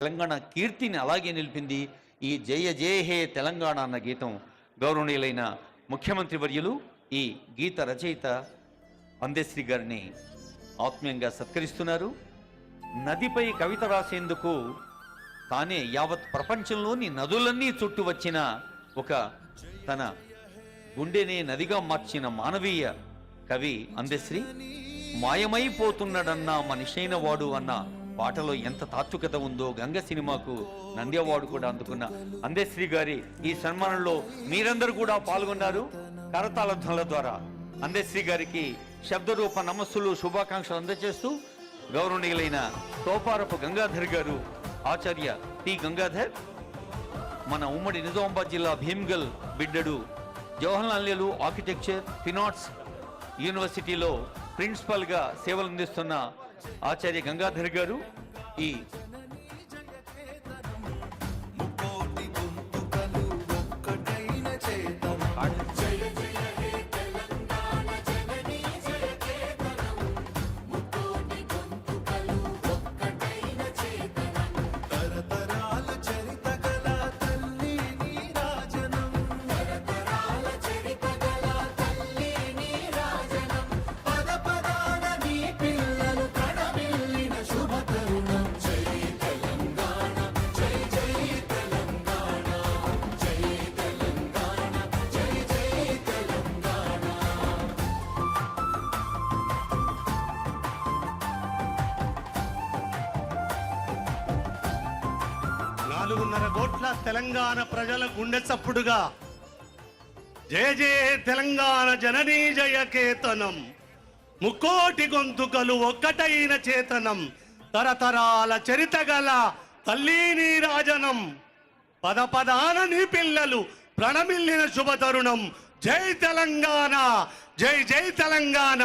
తెలంగాణ కీర్తిని అలాగే నిలిపింది ఈ జయ జయ హే తెలంగాణ అన్న గీతం గౌరవనీయులైన ముఖ్యమంత్రి వర్యులు ఈ గీత రచయిత అందేశ్రీ గారిని ఆత్మీయంగా సత్కరిస్తున్నారు. నదిపై కవిత రాసేందుకు తానే యావత్ ప్రపంచంలోని నదులన్నీ చుట్టూ వచ్చిన ఒక తన గుండెనే నదిగా మార్చిన మానవీయ కవి అందశ్రీ మాయమైపోతున్నాడన్న మనిషైన వాడు అన్న పాటలో ఎంత తాత్వికత ఉందో గంగ సినిమాకు నంది అవార్డు కూడా అందుకున్న అందశ్రీ గారి ఈ సన్మానంలో మీరందరూ కూడా పాల్గొన్నారు కరతాళ ధ్వనుల ద్వారా. అందశ్రీ గారికి శబ్దరూప నమస్సులు శుభాకాంక్షలు అందజేస్తూ గౌరవనీయులైన తోపారపు గంగాధర్ గారు ఆచార్య టి గంగాధర్ మన ఉమ్మడి నిజామాబాద్ జిల్లా Bheemgal బిడ్డడు Jawaharlal Nehru architecture fine arts యూనివర్సిటీలో ప్రిన్సిపల్గా సేవలు అందిస్తున్న ఆచార్య గంగాధర్ గారు ఈ నాలుగున్నర కోట్ల తెలంగాణ ప్రజల గుండె చప్పుడుగా. జయ జయ తెలంగాణ జననీ జయ కేతనం. ముక్కోటి గొంతుకలు ఒక్కటైన చేతనం. తరతరాల చరిత గల తల్లి నీరాజనం పద పదాన నీ పిల్లలు ప్రణమిల్లిన శుభ తరుణం. జై తెలంగాణ జై జై తెలంగాణ.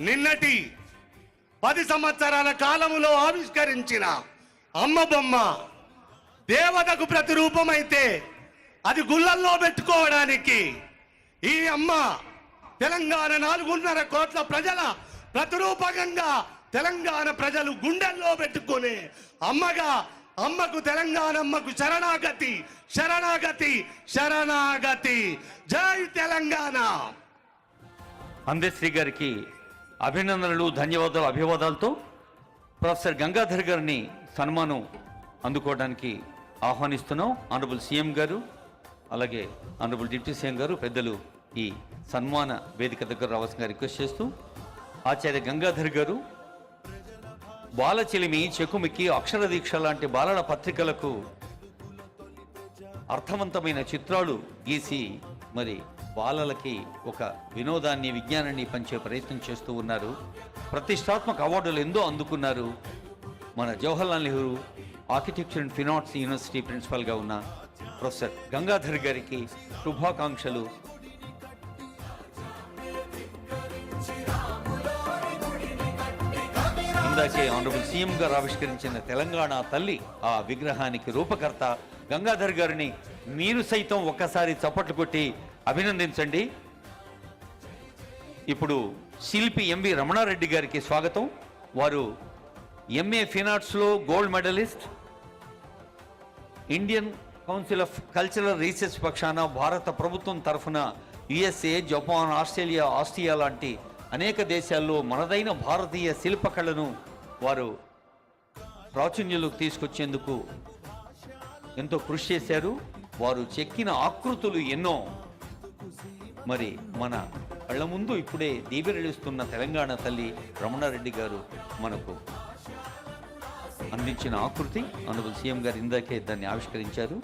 నిన్నటి పది సంవత్సరాల కాలములో ఆవిష్కరించిన అమ్మ బొమ్మ. దేవతకు ప్రతిరూపమైతే అది గుళ్ళల్లో పెట్టుకోవడానికి. ఈ అమ్మ తెలంగాణ నాలుగున్నర కోట్ల ప్రజల ప్రతిరూపకంగా తెలంగాణ ప్రజలు గుండెల్లో పెట్టుకునే అమ్మగా అమ్మకు తెలంగాణ అమ్మకు శరణాగతి శరణాగతి శరణాగతి. జై తెలంగాణ. అందశ్రీ గారికి అభినందనలు ధన్యవాదాలు అభివాదాలతో ప్రొఫెసర్ గంగాధర్ గారిని సన్మానం అందుకోవడానికి ఆహ్వానిస్తున్నాం. ఆనరబుల్ సీఎం గారు అలాగే ఆనరబుల్ డిప్యూటీ సీఎం గారు పెద్దలు ఈ సన్మాన వేదిక దగ్గర రావాల్సిందిగా రిక్వెస్ట్ చేస్తూ ఆచార్య గంగాధర్ గారు బాలచిలిమి చెకుమికి అక్షర దీక్ష లాంటి బాలల పత్రికలకు అర్థవంతమైన చిత్రాలు గీసి మరి బాలలకి ఒక వినోదాన్ని విజ్ఞానాన్ని పంచే ప్రయత్నం చేస్తూ ఉన్నారు. ప్రతిష్టాత్మక అవార్డులు ఎందో అందుకున్నారు. మన Jawaharlal Nehru architecture and fine arts university ప్రిన్సిపల్గా ఉన్న ప్రొఫెసర్ గంగాధర్ గారికి శుభాకాంక్షలు. ఇందాకే ఆనరబుల్ సీఎం గారు ఆవిష్కరించిన తెలంగాణ తల్లి ఆ విగ్రహానికి రూపకర్త గంగాధర్ గారిని మీరు సైతం ఒక్కసారి చప్పట్లు కొట్టి అభినందించండి. ఇప్పుడు శిల్పి ఎంవి రమణారెడ్డి గారికి స్వాగతం. వారు MA ఫినార్ట్స్లో gold medalist Indian Council of Cultural Research పక్షాన భారత ప్రభుత్వం తరఫున యుఎస్ఏ జపాన్ ఆస్ట్రేలియా ఆస్ట్రియా లాంటి అనేక దేశాల్లో మనదైన భారతీయ శిల్పకళను వారు ప్రాచుర్యంలోకి తీసుకొచ్చేందుకు ఎంతో కృషి చేశారు. వారు చెక్కిన ఆకృతులు ఎన్నో. మరి మన కళ్ళ ముందు ఇప్పుడే దీవెరలిస్తున్న తెలంగాణ తల్లి రమణారెడ్డి గారు మనకు అందించిన ఆకృతి. అనుబుల్ సీఎం గారు ఇందాకే దాన్ని ఆవిష్కరించారు.